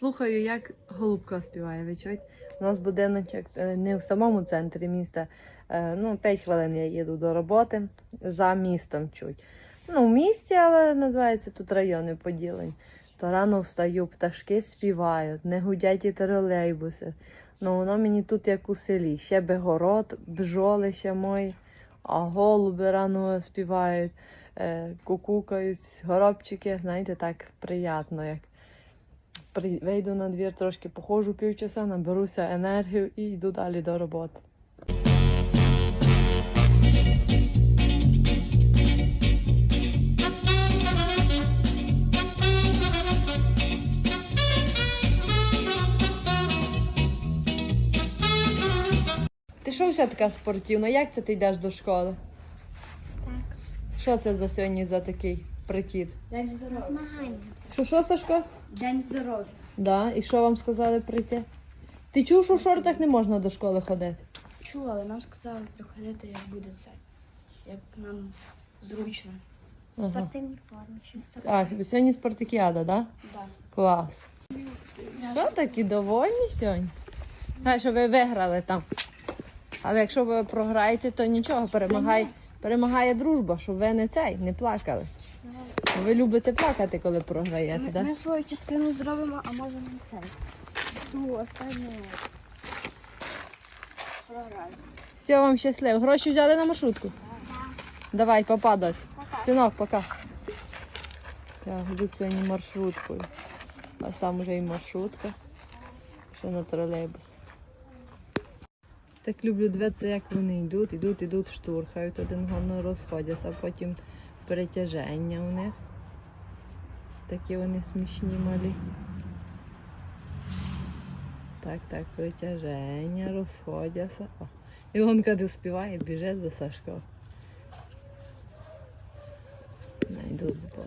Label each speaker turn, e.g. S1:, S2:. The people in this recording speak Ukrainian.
S1: Слухаю, як голубка співає. Ви чуєте? У нас будиночок е, не в самому центрі міста. е, Ну, 5 хвилин я їду до роботи за містом чуть. Ну, в місті, але називається тут райони поділень. То рано встаю, пташки співають, не гудять і тролейбуси. Ну, воно мені тут як у селі. Ще би город, бджоли ще мої, а голуби рано співають, е, кукукають, горобчики, знаєте, так приємно, як вийду на двір, трошки походжу півчаса, наберуся енергію і йду далі до роботи. Ти що вся така спортивна? Як це ти йдеш до школи?
S2: Так.
S1: Що це за сьогодні за такий прикид?
S2: День здоров'я.
S1: Що, що, Сашко?
S2: День здоров'я.
S1: Да, і що вам сказали прийти? Ти чув, що в шортах не можна до школи ходити?
S2: Чула, але нам сказали приходити, як буде це. Як нам зручно. Спортивні форми, щось таке.
S1: А, сьогодні спартакіада, да?
S2: Да.
S1: Клас. Що такі довольні сьогодні? А, що ви виграли там. Але якщо ви програєте, то нічого, перемагає, перемагає дружба, щоб ви не цей, не плакали. Ви любите плакати, коли програєте,
S2: Ми,
S1: так?
S2: ми свою частину зробимо, а можемо не це. Ту останню програємо.
S1: Все, вам щасливо. Гроші взяли на маршрутку? Давай, папа, доць. Синок, пока. Я йду сьогодні маршруткою. А там вже і маршрутка. Ще на тролейбус. Так люблю дивитися, як вони йдуть, йдуть, йдуть, штурхають, один одного розходяться, а потім перетяження у них. Такі вони смішні малі. Так, так, притяження, розходяться. О. Ілонка коли співає, біжить до Сашко. Найдуть збор.